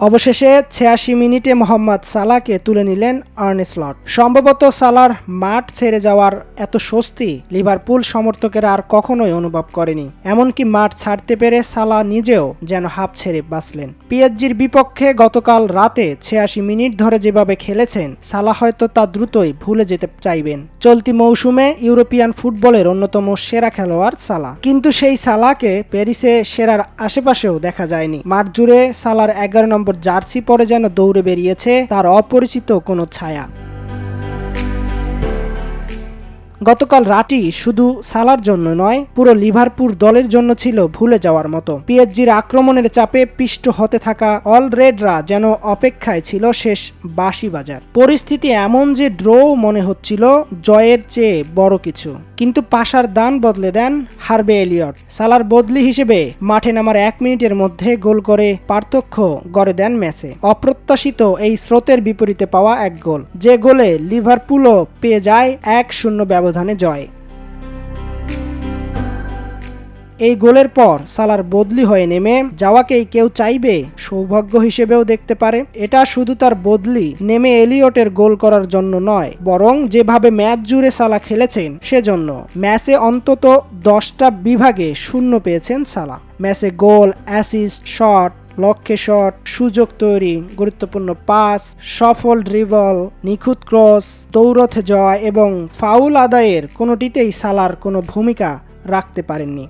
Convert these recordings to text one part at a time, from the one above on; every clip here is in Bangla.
অবশেষে ছিয়াশি মিনিটে মোহাম্মদ সালাকে তুলে নিলেন আর্নে স্লট। সম্ভবত সালার মাঠ ছেড়ে যাওয়ার এত স্বস্তি লিভারপুল সমর্থকেরা আর কখনোই অনুভব করেনি। এমনকি মাঠ ছাড়তে পেরে সালা নিজেও যেন হাফ ছেড়ে বাঁচলেন। পিএসজির বিপক্ষে গতকাল রাতে ছিয়াশি মিনিট ধরে যেভাবে খেলেছেন সালা হয়তো তা দ্রুতই ভুলে যেতে চাইবেন। চলতি মৌসুমে ইউরোপিয়ান ফুটবলের অন্যতম সেরা খেলোয়াড় সালা কিন্তু সেই সালাকে প্যারিসে সেরার আশেপাশেও দেখা যায়নি। মাঠ জুড়ে সালার এগারো নম্বর জার্সি পরে যেন দৌড়ে বেরিয়েছে তার অপরিচিত কোনো ছায়া। গতকাল রাটি শুধু সালার জন্য নয়, পুরো লিভারপুল দলের জন্য ছিল ভুলে যাওয়ার মতো। পিএসজির আক্রমণের চাপে পিষ্ট হতে থাকা অল রেডরা যেন অপেক্ষায় ছিল শেষ বাসি বাজার। পরিস্থিতি এমন যে ড্র মনে হচ্ছিল, জয়ের চেয়ে বড় কিছু। কিন্তু পাশার দান বদলে দেন হারবে এলিয়ট। সালার বদলি হিসেবে মাঠে নামার এক মিনিটের মধ্যে গোল করে পার্থক্য গড়ে দেন ম্যাচে অপ্রত্যাশিত এই স্রোতের বিপরীতে পাওয়া এক গোল। যে গোলে লিভারপুলও পেয়ে যায় এক শূন্য ব্যবধানে। জয়। এই গোলের পর সালার বদলি হয়ে নেমে যাওয়াকেই কেউ চাইবে সৌভাগ্য হিসেবেও দেখতে পারে। এটা শুধু তার বদলি, নেমে এলিয়টের গোল করার জন্য নয়, বরং যেভাবে ম্যাচ জুড়ে সালা খেলেছেন সেজন্য। ম্যাচে অন্তত দশটা বিভাগে শূন্য পেয়েছেন সালা। ম্যাচে গোল, অ্যাসিস্ট, শট লক্ষ্যে শট, সুযোগ তৈরি, গুরুত্বপূর্ণ পাস, সফল ড্রিবল নিখুঁত ক্রস দৌড়থে জয় এবং ফাউল আদায়ের কোনোটিতেই সালার কোনো ভূমিকা রাখতে পারেননি।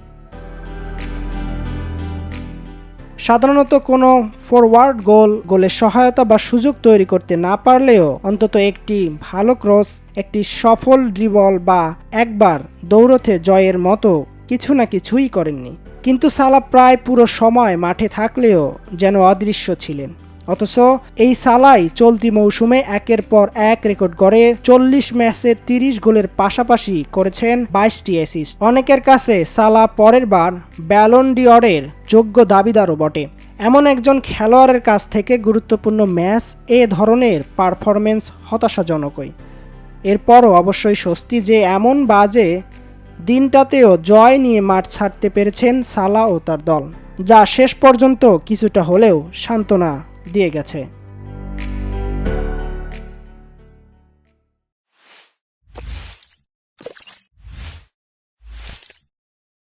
সাধারণত কোনো ফরওয়ার্ড গোল গোলের সহায়তা বা সুযোগ তৈরি করতে না পারলেও অন্তত একটি ভালো ক্রস একটি সফল ড্রিবল বা একবার দৌড়তে জয়ের মতো কিছু না কিছুই করেননি। কিন্তু সালা প্রায় পুরো সময় মাঠে থাকলেও যেন অদৃশ্য ছিলেন। অথচ এই সালাই চলতি মৌসুমে একের পর এক রেকর্ড গড়ে চল্লিশ ম্যাচে তিরিশ গোলের পাশাপাশি করেছেন বাইশটি অ্যাসিস্ট অনেকের কাছে সালা পরের বার ব্যালন ডিওরের যোগ্য দাবিদারও বটে। এমন একজন খেলোয়াড়ের কাছ থেকে গুরুত্বপূর্ণ ম্যাচ এ ধরনের পারফরমেন্স হতাশাজনকই। এরপরও অবশ্যই স্বস্তি যে এমন বাজে দিনটাতেও জয় নিয়ে মাঠ ছাড়তে পেরেছেন সালা ও তার দল, যা শেষ পর্যন্ত কিছুটা হলেও সান্ত্বনা দিয়ে গেছে।